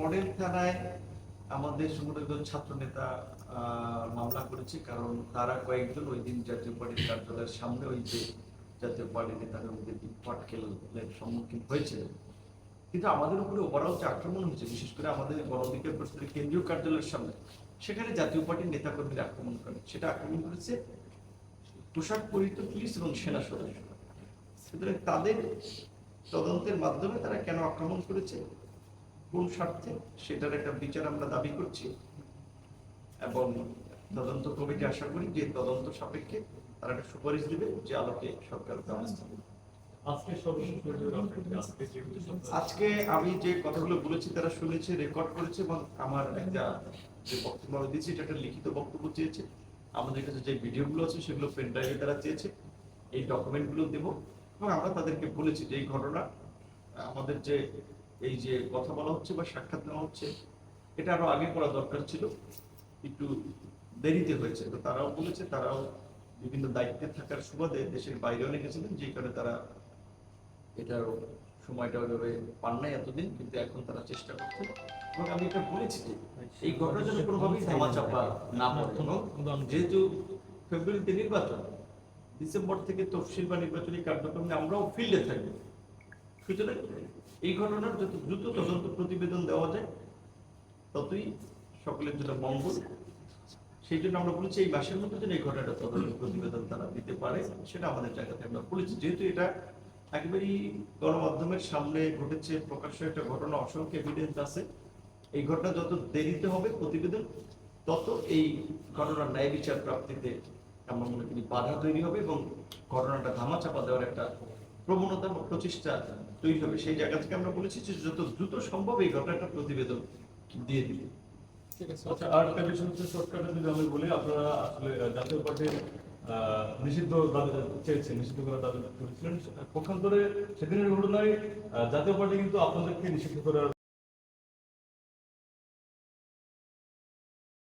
Model থানায় আমাদের সংগঠন ছাত্র নেতা মামলা করেছে, কারণ তারা কয়েকজন ওই দিন জাতীয় পার্টির কার্যালয়ের সামনে ওই যে জাতীয় পার্টির নেতাদের মধ্যে পাটকেলের সম্মুখীন হয়েছিল। কিন্তু আমাদের উপরে ওভারঅল যে আক্রমণ হয়েছে, বিশেষ করে আমাদের গণঅধিকার পরিষদের কেন্দ্রীয় কার্যালয়ের সামনে, সেখানে জাতীয় পার্টির নেতাকর্মীরা আক্রমণ করে সেটা আক্রমণ করেছে পোশাক পরিহিত পুলিশ এবং সেনা সদস্য সুতরাং তাদের তদন্তের মাধ্যমে তারা কেন আক্রমণ করেছে? কোন স্বার্থে সেটার একটা বিচার আমরা দাবি করছি। এবং তদন্ত কমিটি আশা করি যে তদন্ত সাপেক্ষে তারা একটা সুপারিশ দেবে যে আলোকে সরকার ব্যবস্থা আজকে আমি যে কথাগুলো বলেছি তারা শুনেছে রেকর্ড করেছে এবং আমার একটা যে বক্তব্য আমি দিয়েছি এটা একটা লিখিত বক্তব্য চেয়েছে। আমাদের কাছে যে ভিডিওগুলো আছে সেগুলো পেন ড্রাইভে তারা চেয়েছে। এই ডকুমেন্টগুলো দেব। এবং আমরা তাদেরকে বলেছি যে এই ঘটনা আমাদের যে এই যে কথা বলা হচ্ছে বা সাক্ষাৎ নেওয়া হচ্ছে, এটা আরও আগে করা দরকার ছিল। একটু দেরিতে হয়েছে। তো তারাও বলেছে, তারাও বিভিন্ন দায়িত্বে থাকার সুবাদে দেশের বাইরে অনেক গেছিলেন যে কারণে তারা এটার সময়টা ওইভাবে পান নাই এতদিন, কিন্তু এখন তারা চেষ্টা করছে। এবং আমি এটা বলেছি যে, এই ঘটনার জন্য কোনোভাবেই ধামাচাপা না পড়ে। যেহেতু ফেব্রুয়ারিতে নির্বাচন, ডিসেম্বর থেকে তফসিল বা নির্বাচনী কার্যক্রম আমরাও ফিল্ডে থাকব সুতরাং এই ঘটনার যত দ্রুত তদন্ত প্রতিবেদন দেওয়া যায়, ততই সকলের জন্য মঙ্গল। সেই জন্য আমরা বলেছি, এই মাসের মধ্যে যেন এই ঘটনাটা তদন্ত প্রতিবেদন তারা দিতে পারে, সেটা আমাদের জায়গাতে আমরা বলেছি। যেহেতু এটা একেবারেই গণমাধ্যমের সামনে ঘটেছে, প্রকাশ্য একটা ঘটনা, অসংখ্য এভিডেন্স আছে। এই ঘটনা যত দেরিতে হবে প্রতিবেদন, তত এই ঘটনার ন্যায় বিচার প্রাপ্তিতে আমরা মনে করি বাধা তৈরি হবে এবং ঘটনাটা ধামাচাপা দেওয়ার একটা প্রবণতা বা প্রচেষ্টা তৈরি হবে। সেই জায়গা থেকে আমরা বলেছি যে যত দ্রুত সম্ভব এই ঘটনাটা প্রতিবেদন দিয়ে দিবে। আচ্ছা আর একটা বিষয় হচ্ছে শর্টকাটে যদি আমি বলি, আপনারা আসলে জাতীয় পার্টির নিষিদ্ধ দাবি চেয়েছেন, নিষিদ্ধ করার দাবি করেছিলেন। পক্ষান্তরে সেদিনের ঘটনায় জাতীয় পার্টি কিন্তু আপনাদেরকে নিষিদ্ধ করার